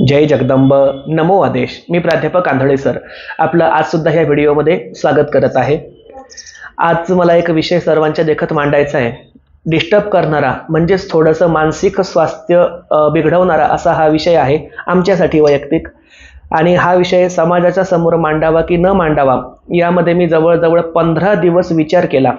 जय जगदंब. नमो आदेश. मी प्राध्यापक आंधळे सर. आपलं आज सुद्धा ह्या व्हिडिओमध्ये स्वागत करत आहे. आज मला एक विषय सर्वांच्या देखत मांडायचा आहे. डिस्टर्ब करणारा म्हणजेच थोडंसं मानसिक स्वास्थ्य बिघडवणारा असा हा विषय आहे आमच्यासाठी वैयक्तिक. आणि हा विषय समाजाच्या समोर मांडावा की न मांडावा यामध्ये मी जवळजवळ पंधरा दिवस विचार केला.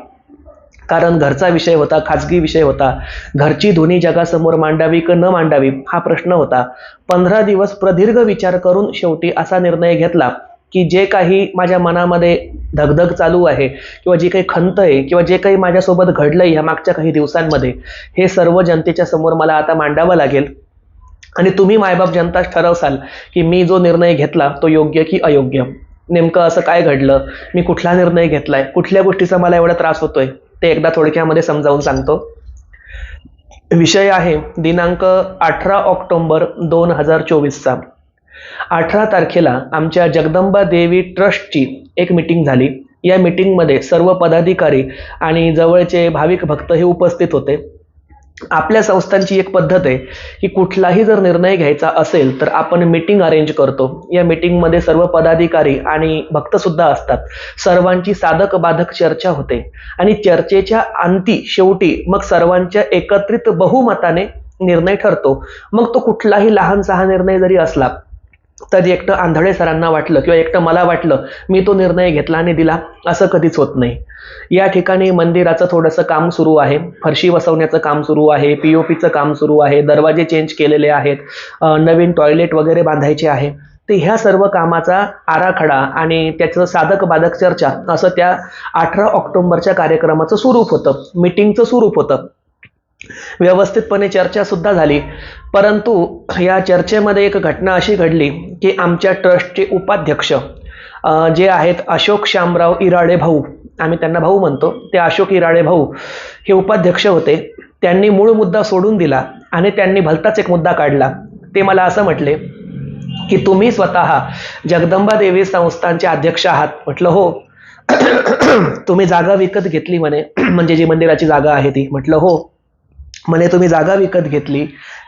कारण घरचा विषय होता खाजगी विषय होता. घरची दोन्ही जगासमोर मांडावी की न मांडावी हा प्रश्न होता. पंधरा दिवस प्रदीर्घ विचार करून शेवटी असा निर्णय घेतला की जे काही माझ्या मनामध्ये धगधग चालू आहे किंवा जी काही खंत आहे किंवा जे काही माझ्यासोबत घडलंय ह्या मागच्या काही दिवसांमध्ये हे सर्व जनतेच्या समोर मला आता मांडावं लागेल. आणि तुम्ही मायबाप जनताच ठरवसाल की मी जो निर्णय घेतला तो योग्य की अयोग्य? नेमकं असं काय घडलं? मी कुठला निर्णय घेतलाय? कुठल्या गोष्टीचा मला एवढा त्रास होतोय? ते एकदा थोडक्यामध्ये समजावून सांगतो. विषय आहे दिनांक अठरा ऑक्टोंबर दोन हजार चोवीसचा. अठरा तारखेला आमच्या जगदंबा देवी ट्रस्टची एक मिटिंग झाली. या मिटिंगमध्ये सर्व पदाधिकारी आणि जवळचे भाविक भक्त हे उपस्थित होते. आपल्या संस्थांची एक पद्धत आहे की कुठलाही जर निर्णय घ्यायचा असेल तर आपण मीटिंग अरेंज करतो. या मीटिंगमध्ये सर्व पदाधिकारी आणि भक्त सुद्धा असतात. सर्वांची साधक बाधक चर्चा होते. आणि चर्चेच्या अंती शेवटी मग सर्वांच्या एकत्रित बहुमताने निर्णय ठरतो. मग तो कुठलाही लहान सहा निर्णय जरी असला तरी एकटं आंधळे सरांना वाटलं किंवा एकटं मला वाटलं मी तो निर्णय घेतला आणि दिला असं कधीच होत नाही. या ठिकाणी मंदिराचं थोडंसं काम सुरू आहे. फरशी बसवण्याचं काम सुरू आहे. पी ओ पीचं काम सुरू आहे. दरवाजे चेंज केलेले आहेत. नवीन टॉयलेट वगैरे बांधायचे आहे. तर ह्या सर्व कामाचा आराखडा आणि त्याचं साधक बाधक चर्चा असं त्या अठरा ऑक्टोबरच्या कार्यक्रमाचं स्वरूप होतं. मिटिंगचं स्वरूप होतं. व्यवस्थितपणे चर्चा सुद्धा झाली. परंतु या चर्चेमध्ये एक घटना अशी घडली की आमच्या ट्रस्टचे उपाध्यक्ष जे आहेत अशोक श्यामराव इराडे भाऊ आम्ही त्यांना भाऊ म्हणतो ते अशोक इराडे भाऊ हे उपाध्यक्ष होते. त्यांनी मूळ मुद्दा सोडून दिला आणि त्यांनी भलताच एक मुद्दा काढला. ते मला असं म्हटले की तुम्ही स्वतः जगदंबा देवी संस्थांचे अध्यक्ष आहात. म्हटलं हो. तुम्ही जागा विकत घेतली म्हणे म्हणजे जी मंदिराची जागा आहे ती. म्हटलं हो. म्हणे तुम्ही जागा विकत घेतली.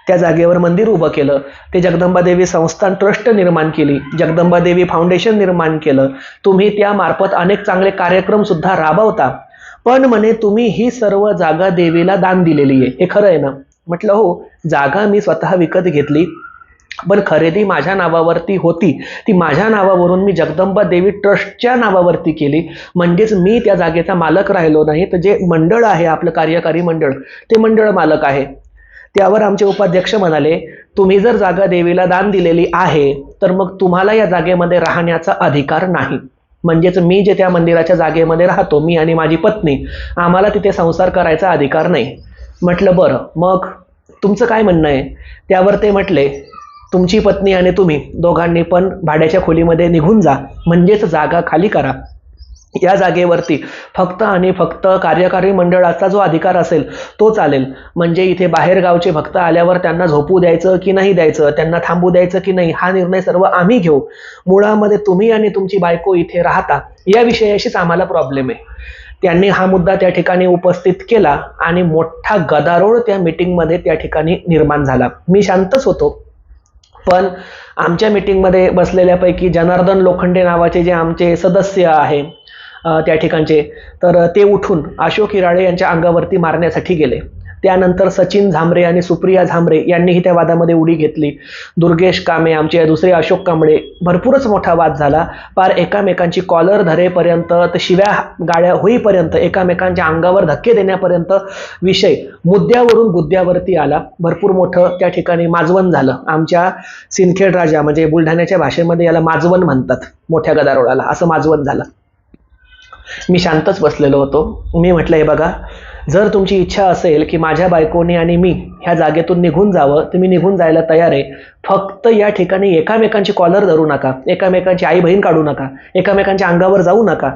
त्या जागेवर मंदिर उभं केलं. ते जगदंबा देवी संस्थान ट्रस्ट निर्माण केली. जगदंबा देवी फाउंडेशन निर्माण केलं. तुम्ही त्यामार्फत अनेक चांगले कार्यक्रम सुद्धा राबवता. पण म्हणे तुम्ही ही सर्व जागा देवीला दान दिलेली आहे. हे खरं आहे ना? म्हटलं हो जागा मी स्वतः विकत घेतली. पण खरेदी माझ्या नावावरती होती. ती माझ्या नावावरून मी जगदंबा देवी ट्रस्टच्या नावावरती केली. म्हणजेच मी त्या जागेचा मालक राहिलो नाही. तर जे मंडळ आहे आपलं कार्यकारी मंडळ ते मंडळ मालक आहे. त्यावर आमचे उपाध्यक्ष म्हणाले तुम्ही जर जागा देवीला दान दिलेली आहे तर मग तुम्हाला या जागेमध्ये राहण्याचा अधिकार नाही. म्हणजेच मी जे त्या मंदिराच्या जागेमध्ये राहतो मी आणि माझी पत्नी आम्हाला तिथे संसार करायचा अधिकार नाही. म्हटलं बरं मग तुमचं काय म्हणणं आहे? त्यावर ते म्हटले तुमची पत्नी आणि तुम्ही दोघांनी पण भाड्याच्या खोलीमध्ये निघून जा. म्हणजेच जागा खाली करा. या जागेवरती फक्त आणि फक्त कार्यकारी मंडळाचा जो अधिकार असेल तो चालेल. म्हणजे इथे बाहेरगावचे भक्त आल्यावर त्यांना झोपू द्यायचं की नाही द्यायचं त्यांना थांबू द्यायचं की नाही हा निर्णय सर्व आम्ही घेऊ. मुळामध्ये तुम्ही आणि तुमची बायको इथे राहता या विषयाशीच आम्हाला प्रॉब्लेम आहे. त्यांनी हा मुद्दा त्या ठिकाणी उपस्थित केला आणि मोठा गदारोळ त्या मिटिंगमध्ये त्या ठिकाणी निर्माण झाला. मी शांतच होतो. पण आमच्या मीटिंगमध्ये बसलेल्यापैकी जनार्दन लोखंडे नावाचे जे आमचे सदस्य आहे त्या ठिकाणचे तर ते उठून अशोक हिराळे यांच्या अंगावरती मारण्यासाठी गेले. त्यानंतर सचिन झांबरे आणि सुप्रिया झांबरे यांनीही त्या वादामध्ये उडी घेतली. दुर्गेश कामे आमचे दुसरे अशोक कांबळे भरपूरच मोठा वाद झाला. पार एकामेकांची कॉलर धरेपर्यंत तर शिव्या गाड्या होईपर्यंत एकामेकांच्या अंगावर धक्के देण्यापर्यंत विषय मुद्द्यावरून बुद्ध्यावरती आला. भरपूर मोठं त्या ठिकाणी माजवण झालं. आमच्या सिंदखेड राजा म्हणजे बुलढाण्याच्या भाषेमध्ये याला माजवण म्हणतात. मोठ्या गदारोळाला असं माजवण झालं. मी शांतच बसलेलो होतो. मी म्हटलं हे बघा जर तुमची इच्छा असेल की माझ्या बायकोने आणि मी ह्या जागेतून निघून जावं तर मी निघून जायला तयार आहे. फक्त या ठिकाणी एकामेकांची कॉलर धरू नका. एकामेकांची आई बहीण काढू नका. एकामेकांच्या अंगावर जाऊ नका.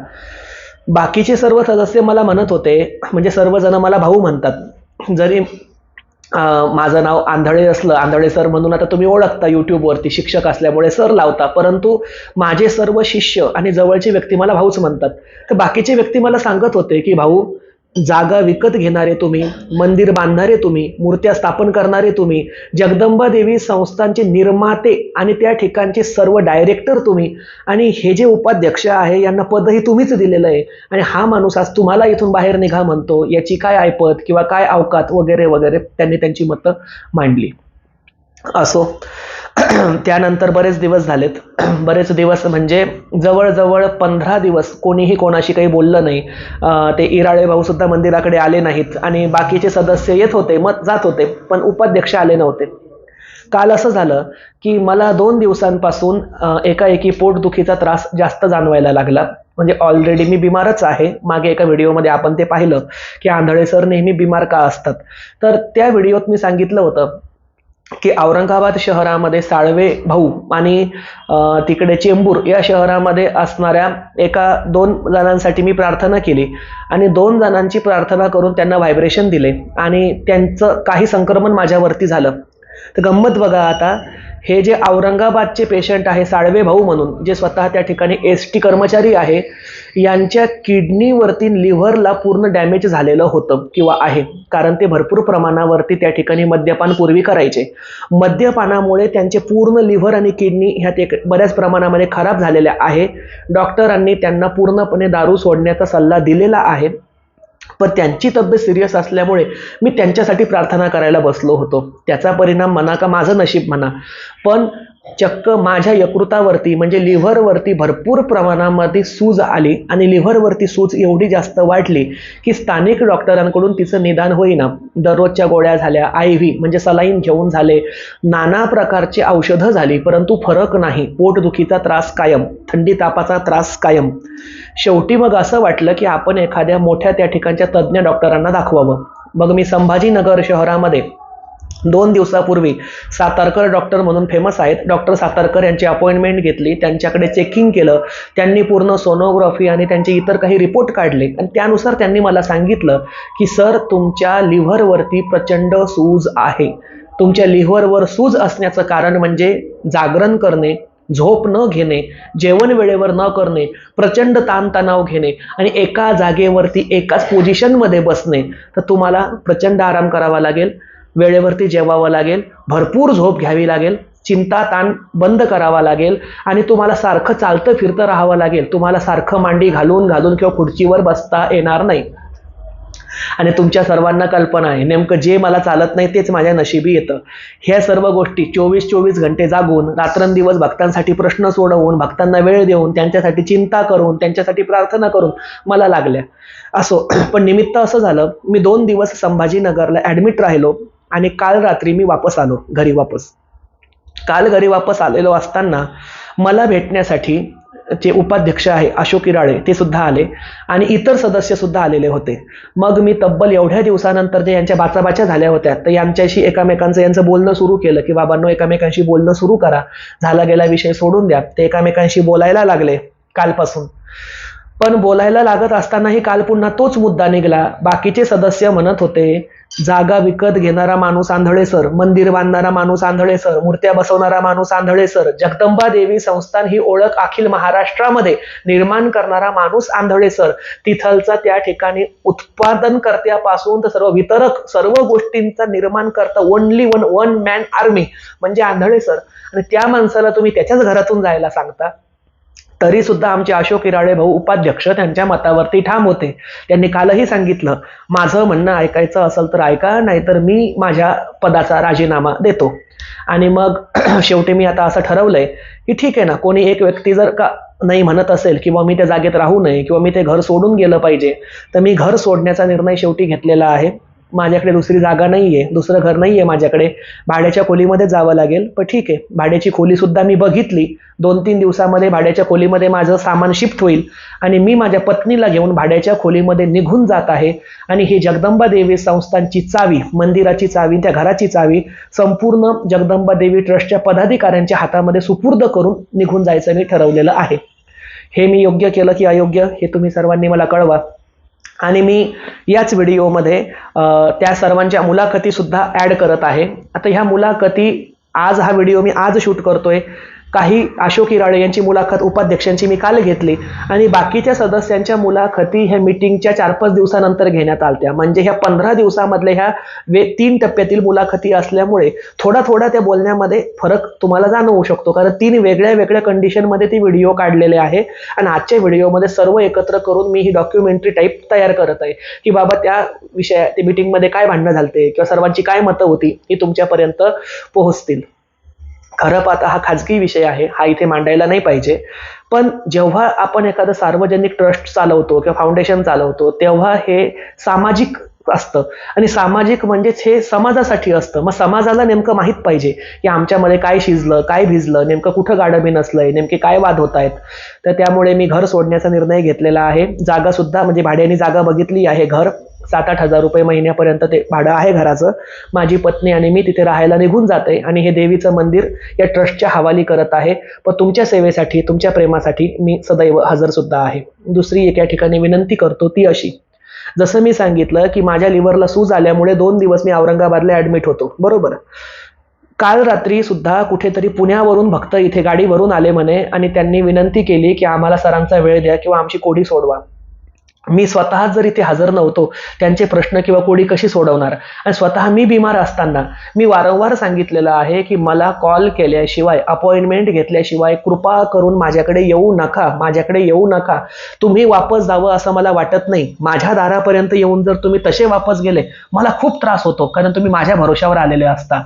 बाकीचे सर्व सदस्य मला म्हणत होते म्हणजे सर्वजण मला भाऊ म्हणतात. जरी माझं नाव आंधळे असलं आंधळे सर म्हणून आता तुम्ही ओळखता यूट्यूबवरती शिक्षक असल्यामुळे सर लावता परंतु माझे सर्व शिष्य आणि जवळची व्यक्ती मला भाऊच म्हणतात. तर बाकीचे व्यक्ती मला सांगत होते की भाऊ जागा विकत घेणारे तुम्ही मंदिर बांधणारे तुम्ही मूर्त्या स्थापन करणारे तुम्ही जगदंबा देवी संस्थांचे निर्माते आणि त्या ठिकाणचे सर्व डायरेक्टर तुम्ही आणि हे जे उपाध्यक्ष आहे यांना पदही तुम्हीच दिलेलं आहे. आणि हा माणूस आज तुम्हाला इथून बाहेर निघा म्हणतो याची काय ऐपत किंवा काय अवकात वगैरे वगैरे त्यांनी त्यांची मतं मांडली. असो. त्यानंतर बरेच दिवस झालेत. बरेच दिवस म्हणजे जवळजवळ पंधरा दिवस कोणीही कोणाशी काही बोललं नाही. ते इराळे भाऊ सुद्धा मंदिराकडे आले नाहीत आणि बाकीचे सदस्य येत होते मत जात होते पण उपाध्यक्ष आले नव्हते. काल असं झालं की मला दोन दिवसांपासून एकाएकी पोटदुखीचा त्रास जास्त जाणवायला लागला. म्हणजे ऑलरेडी मी बिमारच आहे. मागे एका व्हिडिओमध्ये आपण ते पाहिलं की आंधळे सर नेहमी बिमार का असतात? तर त्या व्हिडिओत मी सांगितलं होतं की औरंगाबाद शहरामध्ये साळवे भाऊ आणि तिकडे चेंबूर या शहरामध्ये असणाऱ्या एका दोन जणांसाठी मी प्रार्थना केली. आणि दोन जणांची प्रार्थना करून त्यांना व्हायब्रेशन दिले. आणि त्यांचं काही संक्रमण माझ्यावरती झालं. तर गंमत बघा आता. हे जे औरंगाबादचे पेशंट आहे साळवे भाऊ म्हणून जे स्वतः त्या ठिकाणी एस टी कर्मचारी आहे यांच्या किडनीवरती लिव्हरला पूर्ण डॅमेज झालेलं होतं किंवा आहे. कारण ते भरपूर प्रमाणावरती त्या ठिकाणी मद्यपान पूर्वी करायचे. मद्यपानामुळे त्यांचे पूर्ण लिव्हर आणि किडनी ह्यात एक बऱ्याच प्रमाणामध्ये खराब झालेल्या आहे. डॉक्टरांनी त्यांना पूर्णपणे दारू सोडण्याचा सल्ला दिलेला आहे. पण त्यांची तब्येत सिरियस असल्यामुळे मी त्यांच्यासाठी प्रार्थना करायला बसलो होतो. त्याचा परिणाम म्हणा का माझं नशीब म्हणा. पण चक्क माझ्या यकृतावरती म्हणजे लिव्हरवरती भरपूर प्रमाणामध्ये सूज आली आणि लिव्हरवरती सूज एवढी जास्त वाढली की स्थानिक डॉक्टरांकडून तिचं निदान होईना. दररोजच्या गोळ्या झाल्या आय व्ही म्हणजे सलाईन घेऊन झाले. नाना प्रकारची औषधं झाली परंतु फरक नाही. पोटदुखीचा त्रास कायम थंडी तापाचा त्रास कायम. शेवटी मग असं वाटलं की आपण एखाद्या मोठ्या त्या ठिकाणच्या तज्ज्ञ डॉक्टरांना दाखवावं. मग मी संभाजीनगर शहरामध्ये दोन दिवसापूर्वी सातारकर डॉक्टर म्हणून फेमस आहेत. डॉक्टर सातारकर यांची अपॉइंटमेंट घेतली त्यांच्याकडे चेकिंग केलं त्यांनी पूर्ण सोनोग्राफी आणि त्यांचे इतर काही रिपोर्ट काढले. आणि त्यानुसार त्यांनी मला सांगितलं की सर तुमच्या लिव्हरवरती प्रचंड सूज आहे. तुमच्या लिव्हरवर सूज असण्याचं कारण म्हणजे जागरण करणे झोप न घेणे जेवण वेळेवर न करणे प्रचंड ताणतणाव घेणे आणि एका जागेवरती एकाच पोझिशनमध्ये बसणे. तर तुम्हाला प्रचंड आराम करावा लागेल. वेळेवरती जेवावं लागेल भरपूर झोप घ्यावी लागेल चिंता ताण बंद करावा लागेल आणि तुम्हाला सारखं चालतं फिरतं राहावं लागेल. तुम्हाला सारखं मांडी घालून घालून किंवा खुर्चीवर बसता येणार नाही. आणि तुमच्या सर्वांना कल्पना आहे नेमकं जे मला चालत नाही तेच माझ्या नशिबी येतं. ह्या सर्व गोष्टी चोवीस चोवीस घंटे जागून रात्रंदिवस भक्तांसाठी प्रश्न सोडवून भक्तांना वेळ देऊन त्यांच्यासाठी चिंता करून त्यांच्यासाठी प्रार्थना करून मला लागल्या. असो पण निमित्त असं झालं मी दोन दिवस संभाजीनगरला ॲडमिट राहिलो. आणि काल रात्री मी वापस आलो घरी वापस. काल घरी वापस आलेलो असताना मला भेटण्यासाठी जे उपाध्यक्ष आहे अशोक इराळे ते सुद्धा आले आणि इतर सदस्य सुद्धा आलेले होते. मग मी तब्बल एवढ्या दिवसानंतर जे यांच्या बाचाबाच्या झाल्या होत्या तर यांच्याशी एकामेकांचं यांचं बोलणं सुरू केलं की बाबांनो एकामेकांशी बोलणं सुरू करा. झाला गेला विषय सोडून द्या. ते एकामेकांशी बोलायला लागले कालपासून. पण बोलायला लागत असतानाही काल पुन्हा तोच मुद्दा निघाला. बाकीचे सदस्य म्हणत होते जागा विकत घेणारा माणूस आंधळे सर मंदिर बांधणारा माणूस आंधळे सर मूर्त्या बसवणारा माणूस आंधळे सर जगदंबा देवी संस्थान ही ओळख अखिल महाराष्ट्रामध्ये निर्माण करणारा माणूस आंधळे सर तिथलचा त्या ठिकाणी उत्पादनकर्त्यापासून तर सर्व वितरक सर्व गोष्टींचा निर्माण करता only one one man army म्हणजे आंधळे सर आणि त्या माणसाला तुम्ही त्याच्याच घरातून जायला सांगता? तरी सुद्धा आमचे अशोक इराळे भाऊ उपाध्यक्ष त्यांच्या मतावरती ठाम होते. त्यांनी कालही सांगितलं माझं म्हणणं ऐकायचं असेल तर ऐका नाहीतर मी माझ्या पदाचा राजीनामा देतो. आणि मग शेवटी मी आता असं ठरवलंय की ठीक आहे ना कोणी एक व्यक्ती जर का नाही म्हणत असेल किंवा मी त्या जागेत राहू नये किंवा मी ते घर सोडून गेलं पाहिजे तर मी घर सोडण्याचा निर्णय शेवटी घेतलेला आहे. माझ्याकडे दुसरी जागा नाही आहे दुसरं घर नाही आहे माझ्याकडे. भाड्याच्या खोलीमध्ये जावं लागेल पण ठीक आहे. भाड्याची खोलीसुद्धा मी बघितली. दोन तीन दिवसामध्ये भाड्याच्या खोलीमध्ये माझं सामान शिफ्ट होईल आणि मी माझ्या पत्नीला घेऊन भाड्याच्या खोलीमध्ये निघून जात आहे. आणि ही जगदंबा देवी संस्थांची चावी मंदिराची चावी त्या घराची चावी संपूर्ण जगदंबा देवी ट्रस्टच्या पदाधिकाऱ्यांच्या हातामध्ये सुपूर्द करून निघून जायचं मी ठरवलेलं आहे. हे मी योग्य केलं की अयोग्य हे तुम्ही सर्वांनी मला कळवा. आणि मी याच व्हिडिओमध्ये त्या सर्वांच्या मुलाखती सुद्धा ॲड करत आहे. आता ह्या मुलाखती आज हा व्हिडिओ मी आज शूट करतोय. काही अशोक हिराळे यांची मुलाखत उपाध्यक्षांची मी काल घेतली आणि बाकीच्या सदस्यांच्या मुलाखती ह्या मिटिंगच्या चार पाच दिवसानंतर घेण्यात आल्या म्हणजे ह्या पंधरा दिवसामधल्या ह्या वे तीन टप्प्यातील मुलाखती असल्यामुळे थोडा थोडा त्या बोलण्यामध्ये फरक तुम्हाला जाणवू शकतो. कारण तीन वेगळ्या वेगळ्या कंडिशनमध्ये ती व्हिडिओ काढलेले आहे आणि आजच्या व्हिडिओमध्ये सर्व एकत्र करून मी ही डॉक्युमेंटरी टाईप तयार करत आहे. की बाबा त्या विषया ते मिटिंगमध्ये काय भांडणं झालते किंवा सर्वांची काय मतं होती ही तुमच्यापर्यंत पोहोचतील. खरं पाहता हा खाजगी विषय आहे हा इथे मांडायला नाही पाहिजे. पण जेव्हा आपण एखादं सार्वजनिक ट्रस्ट चालवतो किंवा फाउंडेशन चालवतो तेव्हा हे सामाजिक असतं. आणि सामाजिक म्हणजेच हे समाजासाठी असतं. मग समाजाला नेमकं माहीत पाहिजे की आमच्यामध्ये काय शिजलं काय भिजलं नेमकं कुठं गाडबी नसलंय नेमके काय वाद होत आहेत तर त्यामुळे मी घर सोडण्याचा निर्णय घेतलेला आहे. जागा सुद्धा म्हणजे भाड्याने जागा बघितली आहे घर. सात आठ हजार रुपये महिन्यापर्यंत ते भाडं आहे घराचं. माझी पत्नी आणि मी तिथे राहायला निघून जाते आणि हे देवीचं मंदिर या ट्रस्टच्या हवाली करत आहे. पण तुमच्या सेवेसाठी तुमच्या प्रेमासाठी मी सदैव हजर सुद्धा आहे. दुसरी एक या ठिकाणी विनंती करतो ती अशी. जसं मी सांगितलं की माझ्या लिव्हरला सूज आल्यामुळे दोन दिवस मी औरंगाबादला ॲडमिट होतो. बरोबर? काल रात्री सुद्धा कुठेतरी पुण्यावरून भक्त इथे गाडीवरून आले म्हणे आणि त्यांनी विनंती केली की आम्हाला सरांचा वेळ द्या किंवा आमची कोडी सोडवा. मी स्वतः जर इथे हजर नव्हतो त्यांचे प्रश्न किंवा कोडी कशी सोडवणार? आणि स्वतः मी बिमार असताना मी वारंवार सांगितलेलं आहे की मला कॉल केल्याशिवाय अपॉइंटमेंट घेतल्याशिवाय कृपा करून माझ्याकडे येऊ नका माझ्याकडे येऊ नका. तुम्ही वापस जावं असं मला वाटत नाही. माझ्या दारापर्यंत येऊन जर तुम्ही तसे वापस गेले मला खूप त्रास होतो कारण तुम्ही माझ्या भरोशावर आलेले असता.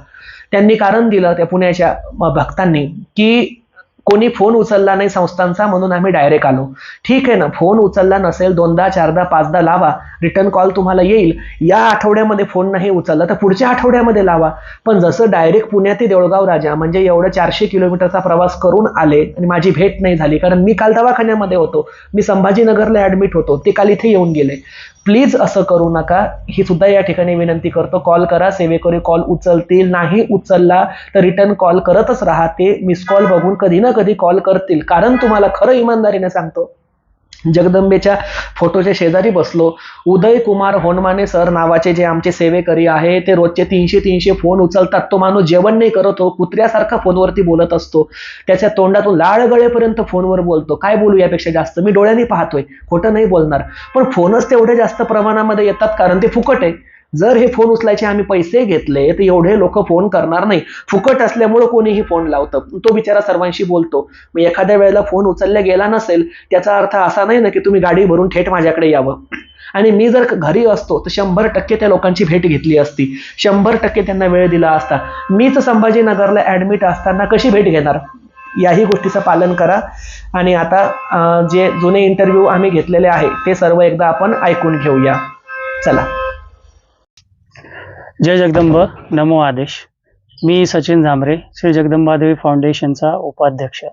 त्यांनी कारण दिलं त्या पुण्याच्या भक्तांनी की कोणी फोन उचलला नाही संस्थांचा म्हणून आम्ही डायरेक्ट आलो. ठीक आहे ना फोन उचलला नसेल दोनदा चारदा पाचदा लावा रिटर्न कॉल तुम्हाला येईल. या आठवड्यामध्ये फोन नाही उचलला तर पुढच्या आठवड्यामध्ये लावा. पण जसं डायरेक्ट पुण्यात ते राजा म्हणजे एवढं चारशे किलोमीटरचा प्रवास करून आले आणि माझी भेट नाही झाली कारण मी काल दवाखान्यामध्ये होतो. मी संभाजीनगरला ॲडमिट होतो ते काल इथे येऊन गेले. प्लीज असं करू नका ही सुद्धा या ठिकाणी विनंती करतो. कॉल करा सेवेकरी कॉल उचलतील नाही उचलला तर रिटर्न कॉल करतच राहा. ते मिस कॉल बघून कधी ना कधी कॉल करतील कारण तुम्हाला खरं इमानदारीने सांगतो जगदंबेच्या फोटोच्या शेजारी बसलो उदय कुमार होनमाने सर नावाचे जे आमचे सेवेकरी आहे ते रोजचे तीनशे तीनशे फोन उचलतात तो माणूस जेवण नाही करत हो कुत्र्यासारखा फोनवरती बोलत असतो त्याच्या तोंडातून लाळ गळेपर्यंत फोनवर बोलतो काय बोलू यापेक्षा जास्त मी डोळ्यांनी पाहतोय खोटं नाही बोलणार पण फोनच तेवढे जास्त प्रमाणामध्ये येतात कारण ते फुकट आहे. जर हे फोन उचलायचे आम्ही पैसे घेतले तर एवढे लोक फोन करणार नाही. फुकट असल्यामुळं कोणीही फोन लावतं. तो बिचारा सर्वांशी बोलतो. मग एखाद्या वेळेला फोन उचलला गेला नसेल त्याचा अर्थ असा नाही ना की तुम्ही गाडी भरून थेट माझ्याकडे यावं. आणि मी जर घरी असतो तर शंभर टक्के त्या लोकांची भेट घेतली असती. शंभर टक्के त्यांना वेळ दिला असता. मीच संभाजीनगरला ॲडमिट असताना कशी भेट घेणार? याही गोष्टीचं पालन करा. आणि आता जे जुने इंटरव्ह्यू आम्ही घेतलेले आहे ते सर्व एकदा आपण ऐकून घेऊया. चला. जय जगदंब. नमो आदेश. मी सचिन झांबरे श्री जगदंबादेवी फाउंडेशनचा उपाध्यक्ष.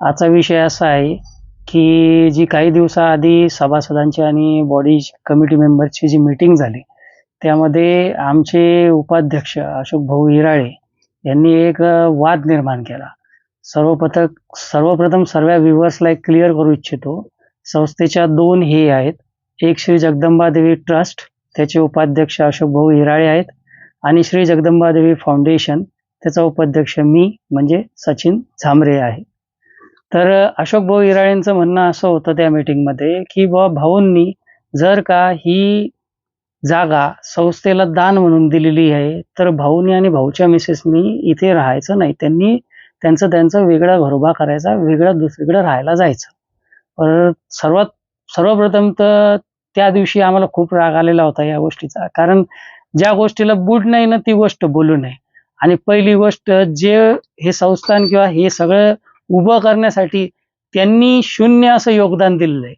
आजचा विषय असा आहे की जी काही दिवसाआधी सभासदांची आणि बॉडी कमिटी मेंबरची जी मीटिंग झाली त्यामध्ये आमचे उपाध्यक्ष अशोक भाऊ हिराळे यांनी एक वाद निर्माण केला. सर्वपथक सर्वप्रथम सर्व व्ह्युअर्सला एक क्लिअर करू इच्छितो. संस्थेच्या दोन हे आहेत. एक श्री जगदंबादेवी ट्रस्ट त्याचे उपाध्यक्ष अशोक भाऊ हिराळे आहेत. आणि श्री जगदंबादेवी फाउंडेशन त्याचा उपाध्यक्ष मी म्हणजे सचिन झांबरे आहे. तर अशोक भाऊ हिराळेंचं म्हणणं असं होतं त्या मीटिंगमध्ये की बा भाऊंनी जर का ही जागा संस्थेला दान म्हणून दिलेली आहे तर भाऊनी आणि भाऊच्या मिसेसनी इथे राहायचं नाही. त्यांनी त्यांचं त्यांचं वेगळा घरोबा करायचा वेगळं दुसरीकडे राहायला जायचं. पर सर्वात सर्वप्रथम तर त्या दिवशी आम्हाला खूप राग आलेला होता या गोष्टीचा. कारण ज्या गोष्टीला बूट नाही ना ती गोष्ट बोलू नये. आणि पहिली गोष्ट जे हे संस्थान किंवा हे सगळं उभं करण्यासाठी त्यांनी शून्य असं योगदान दिलेलं आहे.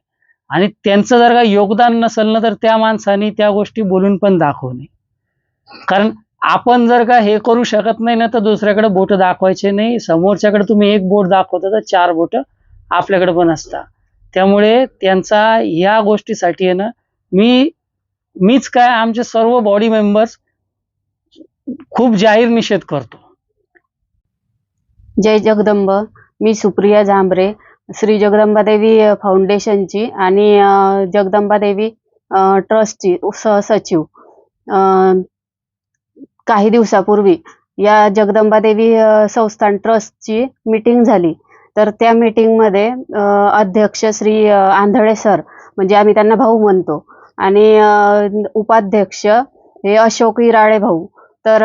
आणि त्यांचं जर का योगदान नसेल ना तर त्या माणसाने त्या गोष्टी बोलून पण दाखवू नये. कारण आपण जर का हे करू शकत नाही ना तर दुसऱ्याकडे बोट दाखवायचे नाही. समोरच्याकडे तुम्ही एक बोट दाखवता तर चार बोट आपल्याकडे पण असतात. त्यामुळे त्यांचा या गोष्टीसाठी आहे ना मी मीच काय आमचे सर्व बॉडी मेंबर्स खूप जाहीर निषेध करतो. जय जगदंब. मी सुप्रिया झांबरे श्री जगदंबादेवी फाउंडेशनची आणि जगदंबादेवी ट्रस्टची सहसचिव काही दिवसापूर्वी या जगदंबादेवी संस्थान ट्रस्टची मीटिंग झाली. तर त्या मीटिंगमध्ये अध्यक्ष श्री आंधळे सर म्हणजे आम्ही त्यांना भाऊ म्हणतो. आणि उपाध्यक्ष हे अशोक इराळे भाऊ. तर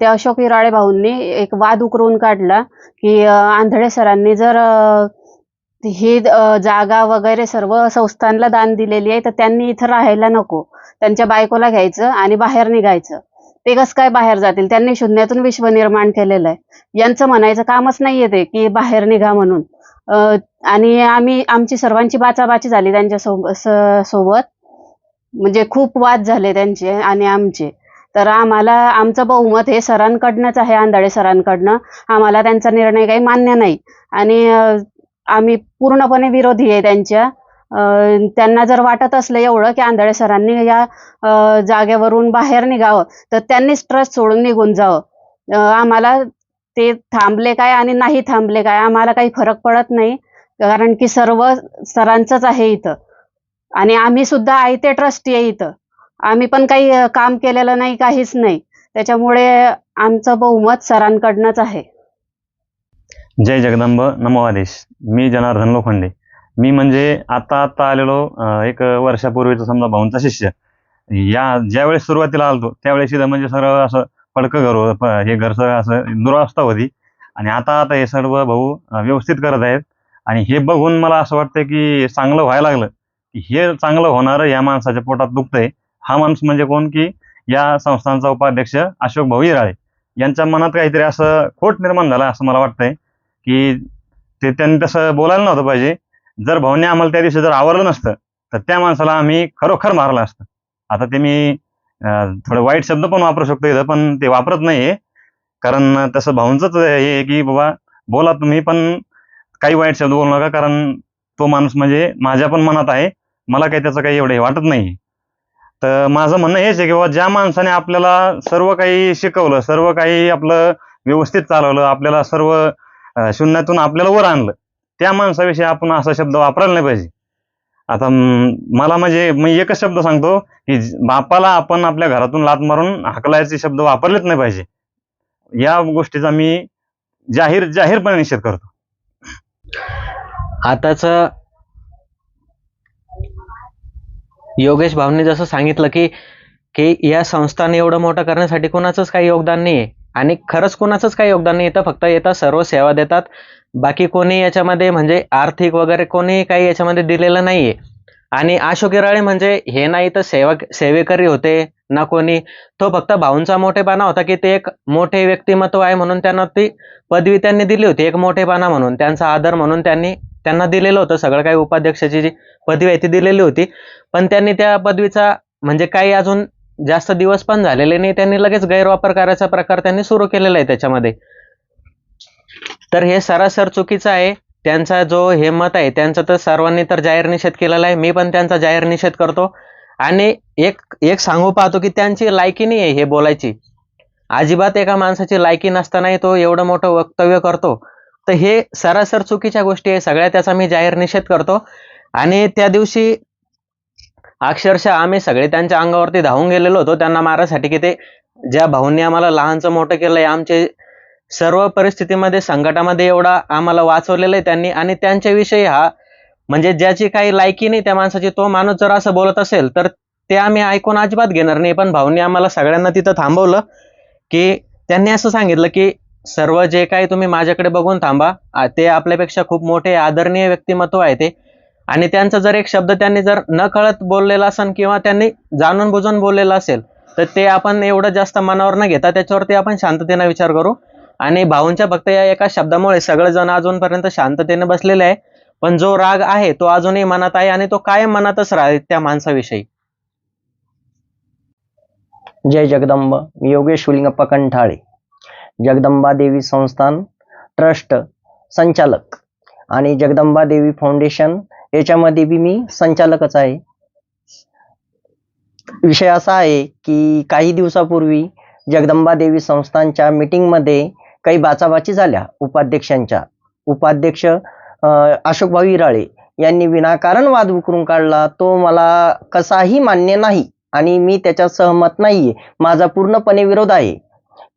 त्या अशोक इराळे भाऊंनी एक वाद उकरून काढला की आंधळे सरांनी जर ही जागा वगैरे सर्व संस्थांना दान दिलेली आहे तर त्यांनी इथं राहायला नको. त्यांच्या बायकोला घ्यायचं आणि बाहेर निघायचं. ते कसं काय बाहेर जातील? त्यांनी शून्यातून विश्व निर्माण केलेलं आहे. यांचं म्हणायचं कामच नाहीये ते की बाहेर निघा म्हणून. आणि आम्ही आमची सर्वांची बाचाबाची झाली त्यांच्यासोबत. म्हणजे खूप वाद झाले त्यांचे आणि आमचे. तर आम्हाला आमचं बहुमत हे सरांकडनंच आहे आंधळे सरांकडनं. आम्हाला त्यांचा निर्णय काही मान्य नाही. आणि आम्ही पूर्णपणे विरोधी आहे त्यांच्या. त्यांना जर वाटत असलं एवढं की आंधळे सरांनी या जागेवरून बाहेर निघावं तर त्यांनीच ट्रस्ट सोडून निघून जावं. आम्हाला ते थांबले काय आणि नाही थांबले काय आम्हाला काही फरक पडत नाही कारण की सर्व सरांचंच आहे इथं. आणि आम्ही सुद्धा आयते ट्रस्टी आहे इथं. आम्ही पण काही काम केलेलं नाही काहीच नाही. त्याच्यामुळे आमचं बहुमत सरांकडनंच आहे. जय जगदंब. नमो आदेश. मी जनार्दन लोखंडे. मी म्हणजे आता आता आलेलो एक वर्षापूर्वीचा समजा भाऊंचा शिष्य. या ज्यावेळेस सुरुवातीला आलतो त्यावेळेस इथं म्हणजे सर्व असं पडकं घर होतं हे घर सगळं असं दुरावस्था होती. आणि आता आता हे सर्व भाऊ व्यवस्थित करत आहेत. आणि हे बघून मला असं वाटतं की चांगलं व्हायला लागलं. की हे चांगलं होणारं या माणसाच्या पोटात दुखतंय. हा माणूस म्हणजे कोण की या संस्थांचा उपाध्यक्ष अशोक भाऊ इराळे यांच्या मनात काहीतरी असं खोट निर्माण झालं असं मला वाटतंय. की ते त्यांनी तसं बोलायला नव्हतं पाहिजे. जर भाऊने आम्हाला त्या दिवशी जर आवरलं नसतं तर त्या माणसाला आम्ही खरोखर मारलं असतं. आता ते मी थोडे थोडं वाईट शब्द पण वापरू शकतो इथं पण ते वापरत नाहीये. कारण तसं भाऊंचंच हे आहे की बाबा बोला तुम्ही पण काही वाईट शब्द बोलू नका कारण तो माणूस म्हणजे माझ्या पण मनात आहे. मला काही त्याचं काही एवढं वाटत नाही तर माझं म्हणणं हेच आहे की बाबा ज्या माणसाने आपल्याला सर्व काही शिकवलं सर्व काही आपलं व्यवस्थित चालवलं आपल्याला सर्व शून्यातून आपल्याला वर आणलं त्या माणसाविषयी आपण असा शब्द वापरायला नाही पाहिजे. आता मला म्हणजे मी एकच शब्द सांगतो की बापाला आपण आपल्या घरातून लात मारून हाकलायचे शब्द वापरलेच नाही पाहिजे. या गोष्टीचा मी जाहीर जाहीरपणे निषेध करतो. आताच योगेश भावने जसं सांगितलं की की या संस्थाने एवढं मोठं करण्यासाठी कोणाचंच काही योगदान नाही आणि खरंच कोणाचंच काही योगदान नाही येतं फक्त येतात सर्व सेवा देतात. बाकी कोणी याच्यामध्ये म्हणजे आर्थिक वगैरे कोणी काही याच्यामध्ये दिलेलं नाहीये. आणि अशोक इराळे म्हणजे हे नाही तर सेवा सेवेकरी होते ना कोणी. तो फक्त भाऊंचा मोठेपणा होता की ते एक मोठे व्यक्तिमत्व आहे म्हणून त्यांना ती पदवी त्यांनी दिली होती एक मोठेपणा म्हणून. त्यांचा आदर म्हणून त्यांनी त्यांना दिलेलं होतं. सगळं काही उपाध्यक्षाची जी पदवी आहे ती दिलेली होती. पण त्यांनी त्या पदवीचा म्हणजे काही अजून जास्त दिवस पण झालेले नाही. त्यांनी लगेच गैरवापर करायचा प्रकार त्यांनी सुरू केलेला आहे त्याच्यामध्ये. तर हे सरासर चुकीचं आहे. त्यांचा जो हे मत आहे त्यांचा तर सर्वांनी तर जाहीर निषेध केलेला आहे. मी पण त्यांचा जाहीर निषेध करतो. आणि एक एक सांगू पाहतो की त्यांची लायकी नाही आहे हे बोलायची. अजिबात एका माणसाची लायकी नसतानाही तो एवढं मोठं वक्तव्य करतो. तर हे सरासर चुकीच्या गोष्टी आहे. सगळ्या त्याचा मी जाहीर निषेध करतो. आणि त्या दिवशी अक्षरशः आम्ही सगळे त्यांच्या अंगावरती धावून गेलेलो होतो. त्यांना मारायसाठी की ते ज्या भाऊंनी आम्हाला लहानचं मोठं केलंय आमचे सर्व परिस्थितीमध्ये संकटामध्ये एवढा आम्हाला वाचवलेलं आहे त्यांनी आणि त्यांच्याविषयी हा म्हणजे ज्याची काही लायकी नाही त्या माणसाची तो माणूस जर असं बोलत असेल तर ते आम्ही ऐकून अजिबात घेणार नाही. पण भाऊनी आम्हाला सगळ्यांना तिथं थांबवलं की त्यांनी असं सांगितलं की सर्व जे काही तुम्ही माझ्याकडे बघून थांबा ते आपल्यापेक्षा खूप मोठे आदरणीय व्यक्तिमत्व आहे ते. आणि त्यांचा जर एक शब्द त्यांनी जर न कळत बोललेला असेल किंवा त्यांनी जाणून बुजून बोललेला असेल तर ते आपण एवढं जास्त मनावर न घेता त्याच्यावरती आपण शांततेनं विचार करू. आणि भाऊंच्या फक्त या एका शब्दामुळे सगळेजण अजूनपर्यंत शांततेने बसलेले आहे. पण जो राग आहे तो अजूनही मनात आहे आणि तो कायम मनातच राहील त्या माणसाविषयी. जय जगदंब मी योगेश शिवलिंगप्पा कंठाळे. जगदंबा देवी संस्थान ट्रस्ट संचालक. आणि जगदंबा देवी फाउंडेशन याच्यामध्ये बी मी संचालकच आहे. विषय असा आहे की काही दिवसापूर्वी जगदंबा देवी संस्थानच्या मीटिंगमध्ये काही बाचाबाची झाल्या उपाध्यक्षांच्या. उपाध्यक्ष अशोकभाऊ इराळे यांनी विनाकारण वाद उकरून काढला. तो मला कसाही मान्य नाही आणि मी त्याच्यात सहमत नाहीये. माझा पूर्णपणे विरोध आहे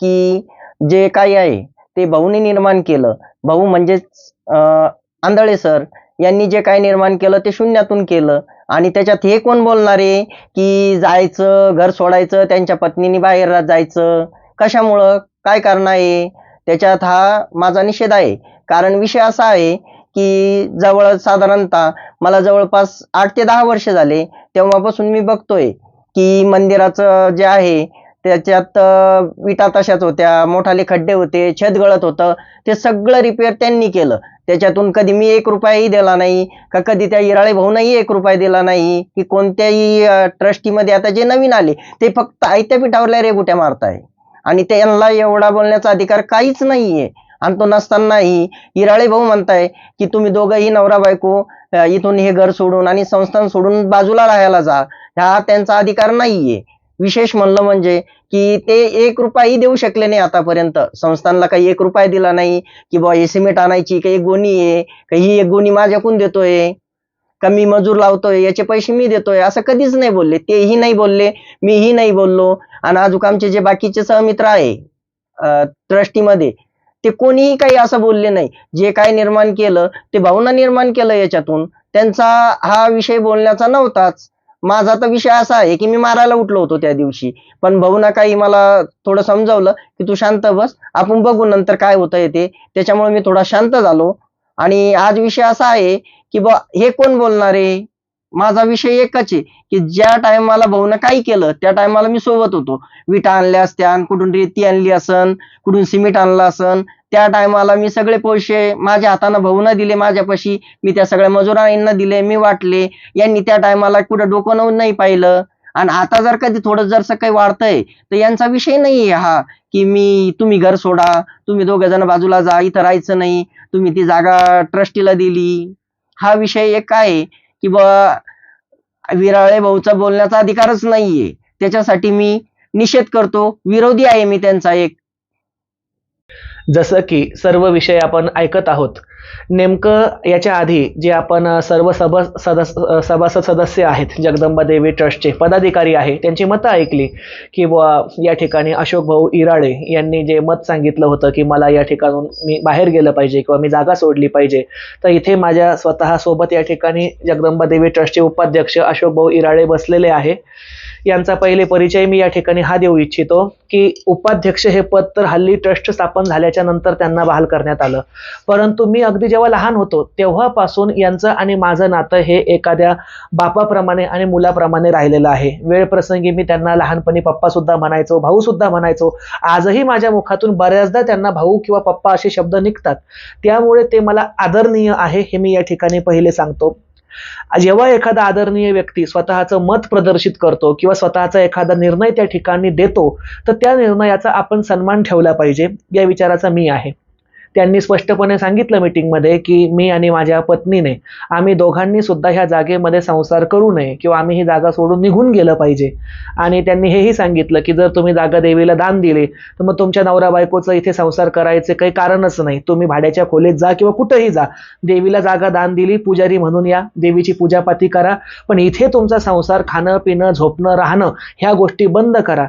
की जे काही आहे ते भाऊने निर्माण केलं. भाऊ म्हणजेच आंधळे सर यांनी जे काही निर्माण केलं ते शून्यातून केलं. आणि त्याच्यात हे कोण बोलणारे की जायचं घर सोडायचं त्यांच्या पत्नीने बाहेर जायचं? कशामुळं? काय कारण आहे? त्याच्यात हा माझा निषेध आहे. कारण विषय असा आहे की जवळ साधारणतः मला जवळपास आठ ते दहा वर्ष झाले. तेव्हापासून मी बघतोय की मंदिराचं जे आहे त्याच्यात विटा तशाच होत्या मोठाले खड्डे होते छत गळत होतं. ते सगळं रिपेअर त्यांनी केलं. त्याच्यातून कधी मी एक रुपयाही दिला नाही का कधी त्या इराळे भाऊनही एक रुपया दिला नाही की कोणत्याही ट्रस्टीमध्ये आता जे नवीन आले ते फक्त आयत्या पिठावरल्या रेगुट्या मारताय. आणि त्यांना एवढा बोलण्याचा अधिकार काहीच नाहीये. आणि तो नसतानाही इराळे भाऊ म्हणताय की तुम्ही दोघंही नवरा बायको इथून हे घर सोडून आणि संस्थान सोडून बाजूला राहायला जा. हा त्यांचा अधिकार नाहीये. विशेष म्हणलं म्हणजे की ते एक रुपयाही देऊ शकले नाही आतापर्यंत. संस्थानला काही एक रुपया दिला नाही की बुवा हे सिमेंट आणायची काही एक गोणी आहे का ही एक गोणी माझ्याकडून देतोय. का मी मजूर लावतोय याचे पैसे मी देतोय असं कधीच नाही बोलले. तेही नाही बोलले मीही नाही बोललो. आणि अजून आमचे जे बाकीचे सहमित्र आहे ट्रस्टीमध्ये ते कोणीही काही असं बोलले नाही. जे काय निर्माण केलं ते भाऊना निर्माण केलं याच्यातून. त्यांचा हा विषय बोलण्याचा नव्हताच. माझा तर विषय असा आहे की मी मारायला उठलो होतो त्या दिवशी. पण भाऊना काही मला थोडं समजावलं की तू शांत बस आपण बघू नंतर काय होतंय ते. त्याच्यामुळे मी थोडा शांत झालो. आणि आज विषय असा आहे की बा हे कोण बोलणार आहे? माझा विषय एकच आहे की ज्या टायमाला भाऊनं काही केलं त्या टायमाला मी सोबत होतो. विटा आणल्या असत्या कुठून रेती आणली असन कुठून सिमेंट आणला असन त्या टायमाला मी सगळे पैसे माझ्या हातानं भाऊनं दिले माझ्यापाशी मी त्या सगळ्या मजुरांना दिले मी वाटले यांनी त्या टायमाला कुठं डोकं नवून नाही पाहिलं. आणि आता जर कधी थोडं जर काही वाढतंय तर यांचा विषय नाही हा की मी तुम्ही घर सोडा तुम्ही दोघ जण बाजूला जा इथं राहायचं नाही तुम्ही ती जागा ट्रस्टीला दिली. हा विषय एक आहे की बा विराळे भाऊचा बोलण्याचा अधिकारच नाहीये. त्याच्यासाठी मी निषेध करतो. विरोधी आहे मी त्यांचा एक. जसं की सर्व विषय आपण ऐकत आहोत. नेमकं याच्या आधी जे आपण सर्व सभा सदस्य सभासद सदस्य आहेत जगदंबा देवी ट्रस्टचे पदाधिकारी आहे त्यांची मतं ऐकली की बुवा या ठिकाणी अशोक भाऊ इराळे यांनी जे मत सांगितलं होतं की मला या ठिकाणून मी बाहेर गेलं पाहिजे किंवा मी जागा सोडली पाहिजे तर इथे माझ्या स्वतःसोबत या ठिकाणी जगदंबा देवी ट्रस्टचे उपाध्यक्ष अशोक भाऊ इराळे बसलेले आहे. यांचा पहिले परिचय मी या ठिकाणी हा देऊ इच्छितो की उपाध्यक्ष हे पद तर हल्ली ट्रस्ट स्थापन झाल्याच्यानंतर त्यांना बहाल करण्यात आलं. परंतु मी अगदी जेव्हा लहान होतो तेव्हापासून यांचं आणि माझं नातं हे एखाद्या बापाप्रमाणे आणि मुलाप्रमाणे राहिलेलं आहे. वेळ प्रसंगी मी त्यांना लहानपणी पप्पा सुद्धा म्हणायचो भाऊ सुद्धा म्हणायचो. आजही माझ्या मुखातून बऱ्याचदा त्यांना भाऊ किंवा पप्पा असे शब्द निघतात. त्यामुळे ते मला आदरणीय आहे हे मी या ठिकाणी पहिले सांगतो. जेव्हा एखादा आदरणीय व्यक्ती स्वतःचं मत प्रदर्शित करतो किंवा स्वतःचा एखादा निर्णय त्या ठिकाणी देतो तर त्या निर्णयाचा आपण सन्मान ठेवला पाहिजे. या विचाराचा मी आहे. त्यांनी स्पष्टपणे सांगितलं मीटिंगमध्ये की मी आणि माझ्या पत्नीने आम्ही दोघांनी सुद्धा ह्या जागेमध्ये संसार करू नये किंवा आम्ही ही जागा सोडून निघून गेलं पाहिजे. आणि त्यांनी हेही सांगितलं की जर तुम्ही जागा देवीला दान दिले तर मग तुमच्या नवरा बायकोचं इथे संसार करायचे काही कारणच नाही. तुम्ही भाड्याच्या खोलीत जा किंवा कुठंही जा. देवीला जागा दान दिली पुजारी म्हणून या. देवीची पूजापाती करा. पण इथे तुमचा संसार खाणं पिणं झोपणं राहणं ह्या गोष्टी बंद करा.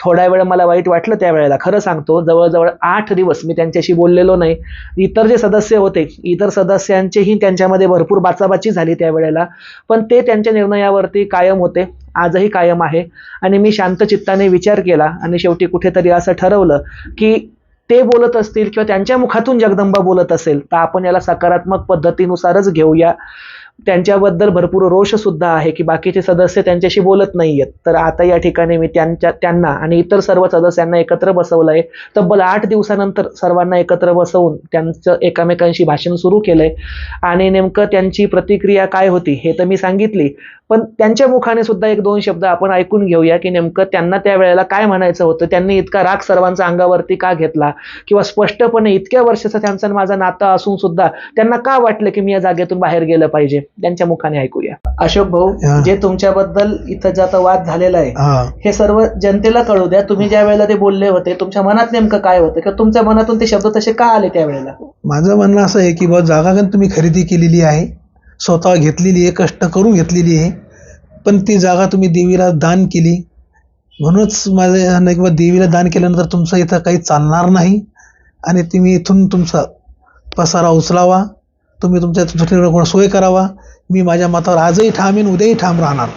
थोड्या वेळ मला वाईट वाटलं त्यावेळेला खरं सांगतो जवळजवळ आठ दिवस मी त्यांच्याशी बोललेलो नाही. इतर जे सदस्य होते इतर सदस्यांचेही त्यांच्यामध्ये भरपूर बाचाबाची झाली त्यावेळेला पण ते त्यांच्या निर्णयावरती कायम होते. आजही कायम आहे. आणि मी शांत चित्ताने विचार केला आणि शेवटी कुठेतरी असं ठरवलं की ते बोलत असतील किंवा त्यांच्या मुखातून जगदंबा बोलत असेल तर आपण याला सकारात्मक पद्धतीनुसारच घेऊया. त्यांच्याबद्दल भरपूर रोष सुद्धा आहे की बाकीचे सदस्य त्यांच्याशी बोलत नाही आहेत तर आता या ठिकाणी मी त्यांच्या त्यांना आणि इतर सर्व सदस्यांना एकत्र बसवलं आहे तब्बल आठ दिवसानंतर सर्वांना एकत्र बसवून त्यांचं एकमेकांशी भाषण सुरू केलं आहे आणि नेमकं त्यांची प्रतिक्रिया काय होती हे तर मी सांगितली पण त्यांच्या मुखाने सुद्धा एक दोन शब्द आपण ऐकून घेऊया की नेमकं त्यांना त्या वेळेला काय म्हणायचं होतं? त्यांनी इतका राग सर्वांचा अंगावरती का घेतला? किंवा स्पष्टपणे इतक्या वर्षाचं त्यांचं माझं नातं असून सुद्धा त्यांना का वाटलं की मी या जागेतून बाहेर गेलं पाहिजे? त्यांच्या मुखाने ऐकूया. अशोक भाऊ. जे तुमच्याबद्दल इथं जे आता वाद झालेला आहे हा. सर्व जनतेला कळू द्या. तुम्ही ज्या वेळेला ते बोलले होते तुमच्या मनात नेमकं काय होतं? किंवा तुमच्या मनातून ते शब्द तसे का आले त्यावेळेला माझं म्हणणं असं आहे की जागा तुम्ही खरेदी केलेली आहे. स्वतः घेतलेली आहे कष्ट करून घेतलेली आहे. पण ती जागा तुम्ही देवीला दान केली. म्हणूनच माझं किंवा देवीला दान केल्यानंतर तुमचं इथं काही चालणार नाही. आणि तुम्ही इथून तुमचा पसारा उचलावा. तुम्ही तुमच्या दुसरीकडे कोण सोय करावा. मी माझ्या मतावर आजही ठाम येईन आणि उद्याही ठाम राहणार.